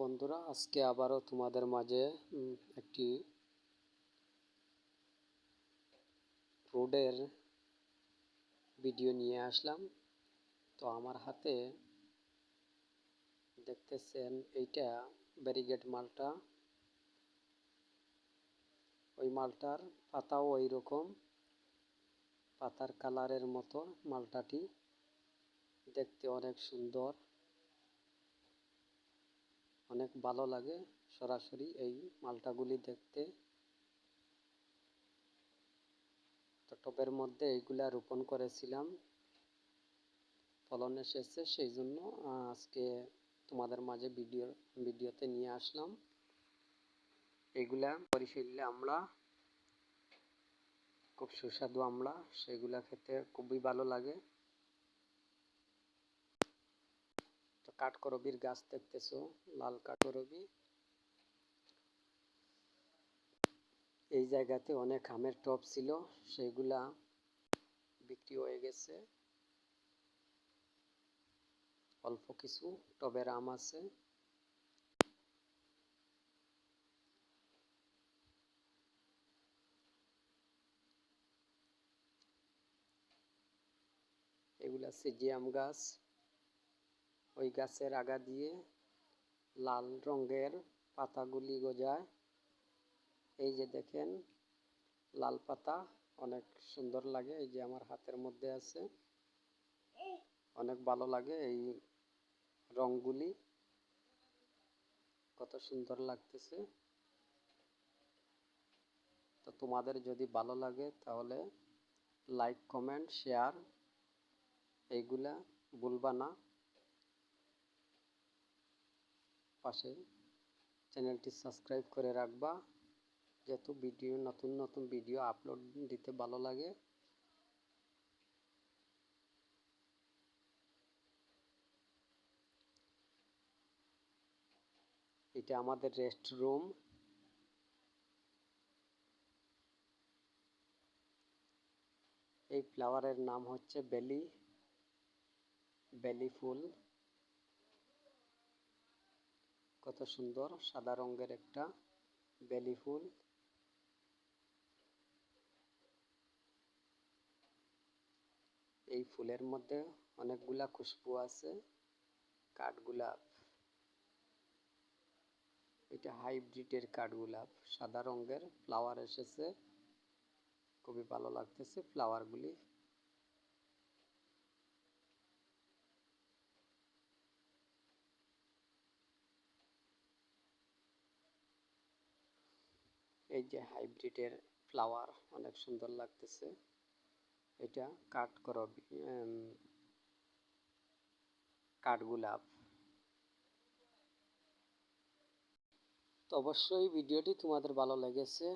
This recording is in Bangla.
বন্ধুরা, আজকে আবারও তোমাদের মাঝে একটি রোডের ভিডিও নিয়ে আসলাম। তো আমার হাতে দেখতেছেন এইটা ব্যারিগেড মালটা। ওই মালটার পাতাও ওই রকম পাতার কালারের মতো মালটাটি। দেখতে অনেক সুন্দর। অনেক ভালো লাগে সরাসরি এই মালটাগুলি দেখতে। তো টবের মধ্যে এইগুলা রোপণ করেছিলাম। ফলন এসেছে সেই জন্য আজকে তোমাদের মাঝে ভিডিও, ভিডিওতে নিয়ে আসলাম। এগুলা পরিশীললে আমরা, খুব সুস্বাদু আমলা সেগুলা খেতে খুবই ভালো লাগে তো কাঠকরবির গাছ দেখতেছো, লাল কাঠকরবি এই জায়গাতে অনেক আমের টব ছিল, সেগুলা বিক্রি হয়ে গেছে। অল্প কিছু টবের আম আছে। এগুলা সিজিয়াম গাছ। ওই গাছের আগা দিয়ে লাল রঙের পাতাগুলি গজায়। এই যে দেখেন, লাল পাতা অনেক সুন্দর লাগে, এই যে আমার হাতের মধ্যে আছে। অনেক ভালো লাগে এই রঙগুলি। কত সুন্দর লাগতেছে। তো তোমাদের যদি ভালো লাগে তাহলে লাইক, কমেন্ট, শেয়ার, এইগুলা ভুলবা না। পাশে চ্যানেলটি সাবস্ক্রাইব করে রাখবা, যেহেতু ভিডিও, নতুন নতুন ভিডিও আপলোড দিতে ভালো লাগে। এটা আমাদের রেস্ট রুম এই ফ্লাওয়ারের নাম হচ্ছে বেলি বেলি ফুল। কত সুন্দর, সাদা রঙের একটা বেলি ফুল। এই ফুলের মধ্যে অনেকগুলা খুশবু আছে, কাঠগোলাপ। এটা হাইব্রিডের কাঠগোলাপ, সাদা রঙের, ফ্লাওয়ার এসেছে। খুবই ভালো লাগতেছে ফ্লাওয়ারগুলি। এই যে হাইব্রিডের ফ্লাওয়ার অনেক সুন্দর লাগতেছে। এটা কাট কাঠগোলাপ। তো অবশ্যই ভিডিওটি তোমাদের ভালো লেগেছে।